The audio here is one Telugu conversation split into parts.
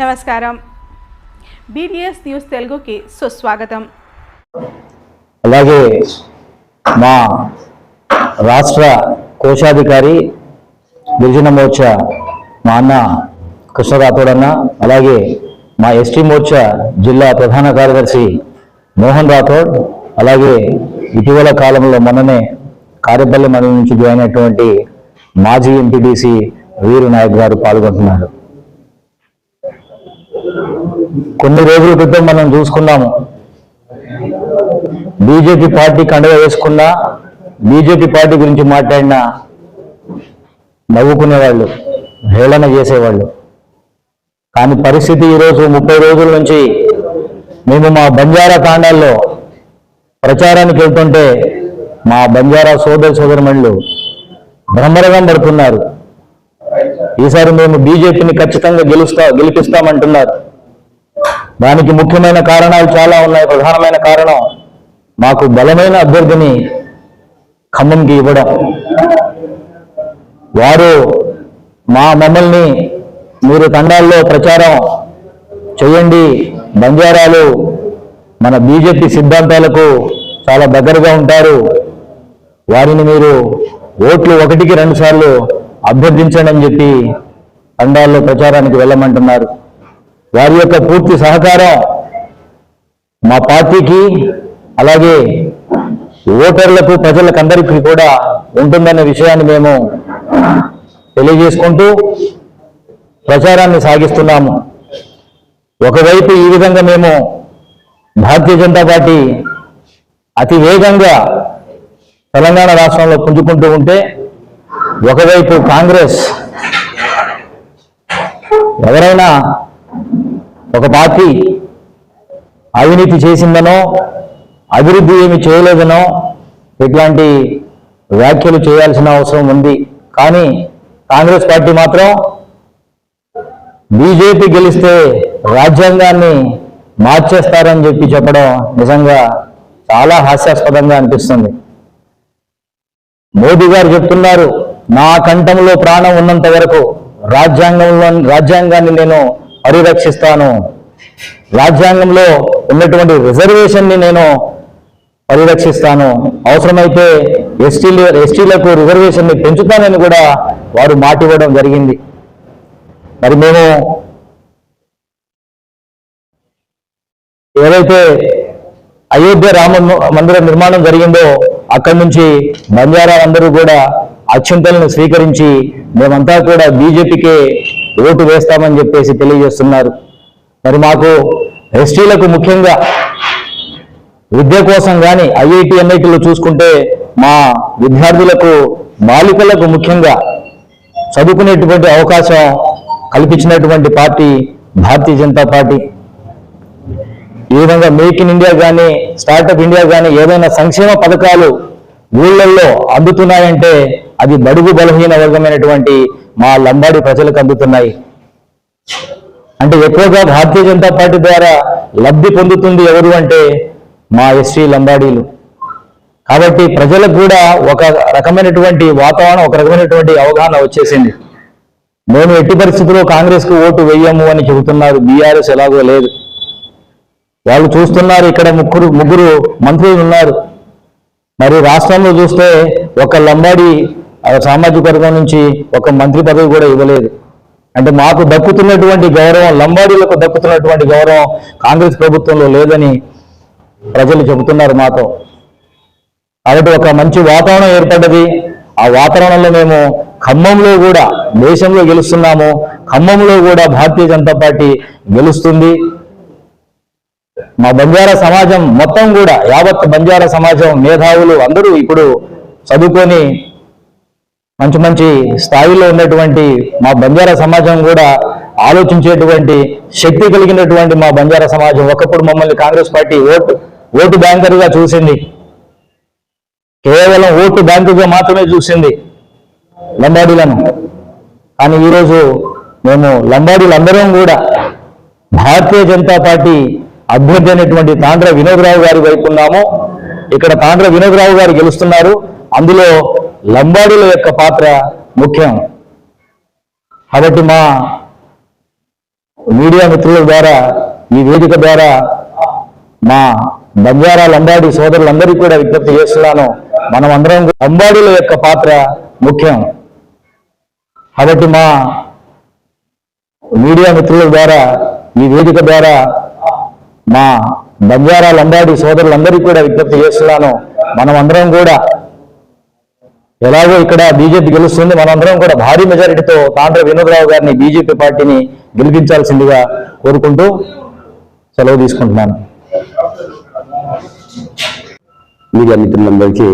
నమస్కారం. బీడిఎస్ న్యూస్ తెలుగుకి సుస్వాగతం. అలాగే మా రాష్ట్ర కోశాధికారి గిరిజన మోర్చా మా అన్న కృష్ణ రాథోడ్ అన్న అలాగే మా ఎస్టీ మోర్చా జిల్లా ప్రధాన కార్యదర్శి మోహన్ రాథోడ్ అలాగే ఇటీవల కాలంలో మొన్ననే కారేపల్లి మండలం నుంచి జాయిన్ అయినటువంటి మాజీ ఎంపీటీసీ వీరు నాయక్ గారు పాల్గొంటున్నారు. కొన్ని రోజుల క్రితం మనం చూసుకున్నాము. బీజేపీ పార్టీ కండగ వేసుకున్నా బీజేపీ పార్టీ గురించి మాట్లాడినా నవ్వుకునేవాళ్ళు హేళన చేసేవాళ్ళు. కానీ పరిస్థితి ఈరోజు ముప్పై రోజుల నుంచి మేము మా బంజారా తాండాల్లో ప్రచారానికి వెళ్తుంటే మా బంజారా సోదర సోదరుమణులు బ్రహ్మరథం పడుతున్నారు ఈసారి మేము బీజేపీని ఖచ్చితంగా గెలుస్తా గెలిపిస్తామంటున్నారు. దానికి ముఖ్యమైన కారణాలు చాలా ఉన్నాయి. ప్రధానమైన కారణం మాకు బలమైన అభ్యర్థిని ఖమ్మంకి ఇవ్వడం. వారు మా మమ్మల్ని మీరు తండాల్లో ప్రచారం చేయండి. బంజారాలు మన బీజేపీ సిద్ధాంతాలకు చాలా దగ్గరగా ఉంటారు. వారిని మీరు ఓట్లు ఒకటికి రెండుసార్లు అభ్యర్థించండి అని చెప్పి తండాల్లో ప్రచారానికి వెళ్ళమంటున్నారు. వారి యొక్క పూర్తి సహకారం మా పార్టీకి అలాగే ఓటర్లకు ప్రజలకందరికీ కూడా ఉంటుందనే విషయాన్ని మేము తెలియజేసుకుంటూ ప్రచారాన్ని సాగిస్తున్నాము. ఒకవైపు ఈ విధంగా మేము భారతీయ జనతా పార్టీ అతి వేగంగా తెలంగాణ రాష్ట్రంలో పుంజుకుంటూ ఉంటే ఒకవైపు కాంగ్రెస్ ఎవరైనా ఒక పార్టీ అవినీతి చేసిందనో అభివృద్ధి ఏమి చేయలేదనో ఇట్లాంటి వ్యాఖ్యలు చేయాల్సిన అవసరం ఉంది. కానీ కాంగ్రెస్ పార్టీ మాత్రం బీజేపీ గెలిస్తే రాజ్యాంగాన్ని మార్చేస్తారని చెప్పి చెప్పడం నిజంగా చాలా హాస్యాస్పదంగా అనిపిస్తుంది. మోదీ గారు చెప్తున్నారు నా కంఠంలో ప్రాణం ఉన్నంత వరకు రాజ్యాంగంలో రాజ్యాంగాన్ని నేను పరిరక్షిస్తాను. రాజ్యాంగంలో ఉన్నటువంటి రిజర్వేషన్ని నేను పరిరక్షిస్తాను. అవసరమైతే ఎస్టీలు ఎస్టీలకు రిజర్వేషన్ని పెంచుతానని కూడా వారు మాట ఇవ్వడం జరిగింది. మరి మేము ఏదైతే అయోధ్య రామ మందిర నిర్మాణం జరిగిందో అక్కడి నుంచి బంజారా అందరూ కూడా అత్యంతలను స్వీకరించి మేమంతా కూడా బీజేపీకే ఓటు వేస్తామని చెప్పేసి తెలియజేస్తున్నారు. మరి మాకు ఎస్టీలకు ముఖ్యంగా విద్య కోసం కానీ ఐఐటి ఎన్ఐటీలు చూసుకుంటే మా విద్యార్థులకు బాలికలకు ముఖ్యంగా చదువుకునేటువంటి అవకాశం కల్పించినటువంటి పార్టీ భారతీయ జనతా పార్టీ. ఈ విధంగా మేక్ ఇన్ ఇండియా కానీ స్టార్టప్ ఇండియా కానీ ఏదైనా సంక్షేమ పథకాలు ఊళ్ళల్లో అందుతున్నాయంటే అది బడుగు బలహీన వర్గమైనటువంటి మా లంబాడి ప్రజలకు అందుతున్నాయి. అంటే ఎక్కువగా భారతీయ జనతా పార్టీ ద్వారా లబ్ధి పొందుతుంది ఎవరు అంటే మా ఎస్టీ లంబాడీలు. కాబట్టి ప్రజలకు కూడా ఒక రకమైనటువంటి వాతావరణం ఒక రకమైనటువంటి అవగాహన వచ్చేసింది. మేము ఎట్టి పరిస్థితుల్లో కాంగ్రెస్కు ఓటు వేయము అని చెబుతున్నారు. బీఆర్ఎస్ ఎలాగో లేదు. వాళ్ళు చూస్తున్నారు ఇక్కడ ముగ్గురు ముగ్గురు మంత్రులు ఉన్నారు. మరి రాష్ట్రంలో చూస్తే ఒక లంబాడి ఆ, సామాజిక వర్గం నుంచి ఒక మంత్రి పదవి కూడా ఇవ్వలేదు. అంటే మాకు దక్కుతున్నటువంటి గౌరవం లంబాడీలకు దక్కుతున్నటువంటి గౌరవం కాంగ్రెస్ ప్రభుత్వంలో లేదని ప్రజలు చెబుతున్నారు మాతో. కాబట్టి ఒక మంచి వాతావరణం ఏర్పడ్డది. ఆ వాతావరణంలో మేము ఖమ్మంలో కూడా దేశంలో గెలుస్తున్నాము. ఖమ్మంలో కూడా భారతీయ జనతా పార్టీ గెలుస్తుంది. మా బంజారా సమాజం మొత్తం కూడా యావత్ బంజారా సమాజం మేధావులు అందరూ ఇప్పుడు చదువుకొని మంచి మంచి స్థాయిలో ఉన్నటువంటి మా బంజారా సమాజం కూడా ఆలోచించేటువంటి శక్తి కలిగినటువంటి మా బంజారా సమాజం. ఒకప్పుడు మమ్మల్ని కాంగ్రెస్ పార్టీ ఓటు ఓటు బ్యాంకర్గా చూసింది. కేవలం ఓటు బ్యాంకుగా మాత్రమే చూసింది లంబాడీలను. కానీ ఈరోజు మేము లంబాడీలందరం కూడా భారతీయ జనతా పార్టీ అభ్యర్థి అయినటువంటి తాండ్ర వినోదరావు గారి వైపు ఉన్నాము. ఇక్కడ తాండ్ర వినోదరావు గారు గెలుస్తున్నారు. అందులో లంబాడీల యొక్క పాత్ర ముఖ్యం. కాబట్టి మా మీడియా మిత్రుల ద్వారా ఈ వేదిక ద్వారా మా బంజారా లంబాడి సోదరులందరికీ కూడా విజ్ఞప్తి చేస్తున్నాను. మనం అందరం లంబాడీల యొక్క పాత్ర ముఖ్యం. కాబట్టి మా మీడియా మిత్రుల ద్వారా ఈ వేదిక ద్వారా మా బంజారా లంబాడి సోదరులందరికీ కూడా విజ్ఞప్తి చేస్తున్నాను. మనం అందరం కూడా ఎలాగో ఇక్కడ బీజేపీ గెలుస్తుంది మనందరం కూడా భారీ మెజారిటీతో తాండ్ర వినోదరావు గారిని బీజేపీ పార్టీని గెలిపించాల్సిందిగా కోరుకుంటూ సెలవు తీసుకుంటున్నాను. మీడియా మిత్రులందరికీ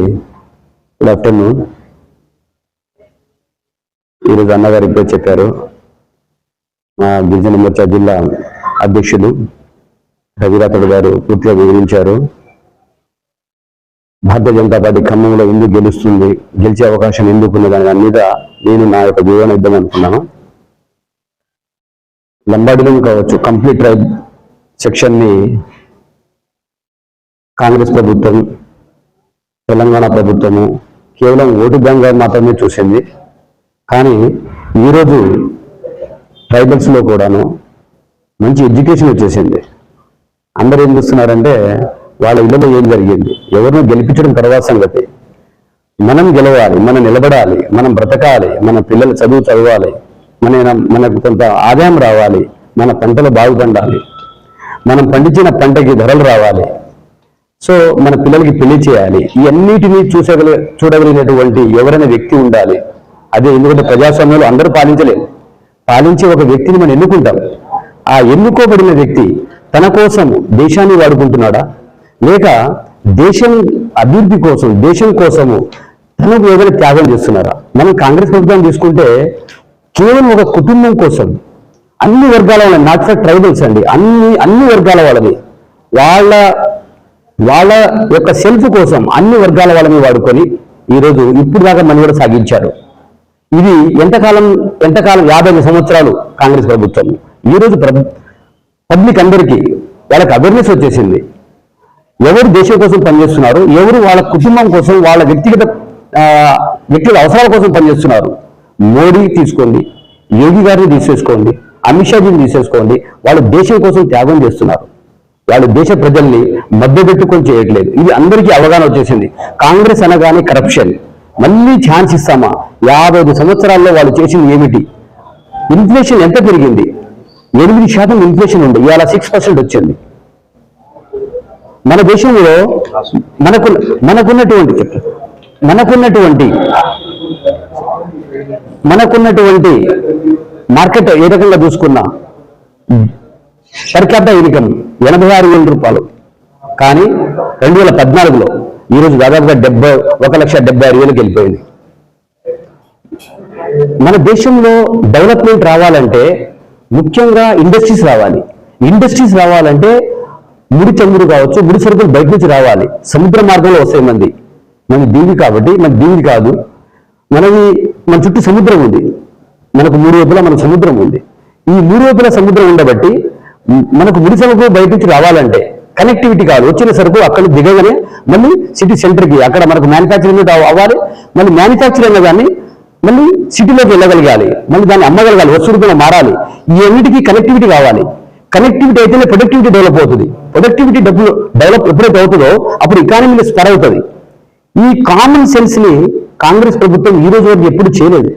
గుడ్ ఆఫ్టర్నూన్. ఈరోజు అన్నగారు ఇప్పుడే చెప్పారు మా గిరిజన మోర్చా జిల్లా అధ్యక్షులు రవిరాథుడు గారు పూర్తిగా వివరించారు. భారతీయ జనతా పార్టీ ఖమ్మంలో ఎందుకు గెలుస్తుంది గెలిచే అవకాశం ఎందుకు ఉన్న దాని మీద నేను నా యొక్క జీవన ఇద్దాం అనుకున్నాను. లంబాడీలో కావచ్చు కంప్లీట్ ట్రైబ్ సెక్షన్ని కాంగ్రెస్ ప్రభుత్వం తెలంగాణ ప్రభుత్వము కేవలం ఓటు బ్యాంక్ మాత్రమే చూసింది. కానీ ఈరోజు ట్రైబల్స్లో కూడాను మంచి ఎడ్యుకేషన్ వచ్చేసింది. అందరూ ఏం చూస్తున్నారంటే వాళ్ళ ఇళ్ళలో ఏం జరిగింది? ఎవరినో గెలిపించడం తర్వాత సంగతి. మనం గెలవాలి మనం నిలబడాలి మనం బ్రతకాలి మన పిల్లలు చదువు చదవాలి మన మనకు కొంత ఆదాయం రావాలి మన పంటలు బాగుపడాలి మనం పండించిన పంటకి ధరలు రావాలి. సో మన పిల్లలకి పెళ్ళి చేయాలి. ఇవన్నిటినీ చూసగల చూడగలిగినటువంటి ఎవరైనా వ్యక్తి ఉండాలి. అదే ఎందుకంటే ప్రజాస్వామ్యంలో అందరూ పాలించలేము పాలించే ఒక వ్యక్తిని మనం ఎన్నుకుంటాం. ఆ ఎన్నుకోబడిన వ్యక్తి తన కోసం దేశాన్ని వాడుకుంటున్నాడా? లేక దేశం అభివృద్ధి కోసం దేశం కోసము తనకు ఏదైనా త్యాగం చేస్తున్నారా? మనం కాంగ్రెస్ ప్రభుత్వం తీసుకుంటే కేవలం ఒక కుటుంబం కోసం అన్ని వర్గాల వాళ్ళ నాట్ ఫర్ ట్రైబల్స్ అండి అన్ని అన్ని వర్గాల వాళ్ళని వాళ్ళ వాళ్ళ యొక్క సెల్ఫ్ కోసం అన్ని వర్గాల వాళ్ళని వాడుకొని ఈరోజు ఇప్పుడు దాకా మనుగడ సాగించారు. ఇది ఎంతకాలం ఎంతకాలం యాభై సంవత్సరాలు కాంగ్రెస్ ప్రభుత్వం. ఈరోజు పబ్లిక్ అందరికీ వాళ్ళకి అవేర్నెస్ వచ్చేసింది. ఎవరు దేశం కోసం పనిచేస్తున్నారు? ఎవరు వాళ్ళ కుటుంబం కోసం వాళ్ళ వ్యక్తిగత వ్యక్తుల వ్యక్తిగత అవసరాల కోసం పనిచేస్తున్నారు? మోడీ తీసుకోండి యోగి గారిని తీసేసుకోండి అమిత్ షాజీని తీసేసుకోండి వాళ్ళు దేశం కోసం త్యాగం చేస్తున్నారు. వాళ్ళు దేశ ప్రజల్ని మధ్యపెట్టుకొని చేయట్లేదు. ఇది అందరికీ అవగాహన వచ్చేసింది. కాంగ్రెస్ అనగానే కరప్షన్ మళ్ళీ ఛాన్స్ ఇస్తామా? యాభై ఐదు సంవత్సరాల్లో వాళ్ళు చేసింది ఏమిటి? ఇన్ఫ్లేషన్ ఎంత పెరిగింది? ఎనిమిది శాతం ఇన్ఫ్లేషన్ ఉంది. ఇవాళ సిక్స్ పర్సెంట్ వచ్చింది. మన దేశంలో మనకు మనకున్నటువంటి మనకున్నటువంటి మనకున్నటువంటి మార్కెట్ ఏ రకంగా చూసుకున్నా పర్ క్యాపిటల్ ఇన్కమ్ ఎనభై ఆరు వేల రూపాయలు. కానీ రెండు వేల పద్నాలుగులో ఈరోజు దాదాపుగా డెబ్బై ఒక లక్ష డెబ్బై ఆరు వేలకు వెళ్ళిపోయింది. మన దేశంలో డెవలప్మెంట్ రావాలంటే ముఖ్యంగా ఇండస్ట్రీస్ రావాలి. ఇండస్ట్రీస్ రావాలంటే ముడి చమురు కావచ్చు ముడి సరుకులు బయట నుంచి రావాలి. సముద్ర మార్గంలో వస్తాయి మంది. మనకి దీవి కాబట్టి మన దీవి కాదు. మనది మన చుట్టూ సముద్రం ఉంది. మనకు మూడు వైపులా మన సముద్రం ఉంది. ఈ మూడు వైపుల సముద్రం ఉండబట్టి మనకు ముడి సరుకు బయట నుంచి రావాలంటే కనెక్టివిటీ కాదు. వచ్చిన సరుకు అక్కడ దిగగానే మళ్ళీ సిటీ సెంటర్కి అక్కడ మనకు మ్యానుఫ్యాక్చరింగ్ అవ్వాలి. మళ్ళీ మ్యానుఫ్యాక్చరింగ్ కానీ మళ్ళీ సిటీలోకి వెళ్ళగలగాలి. మళ్ళీ దాన్ని అమ్మగలగాలి. వస్తువులు కూడా మారాలి ఇవన్నిటికీ కనెక్టివిటీ కావాలి. కనెక్టివిటీ అయితేనే ప్రొడక్టివిటీ డెవలప్ అవుతుంది. ప్రొడక్టివిటీ డబ్బులు డెవలప్ ఎప్పుడైతే అవుతుందో అప్పుడు ఎకానమీలో స్పర్ అవుతుంది. ఈ కామన్ సెన్స్ని కాంగ్రెస్ ప్రభుత్వం ఈ రోజు వరకు ఎప్పుడు చేయలేదు.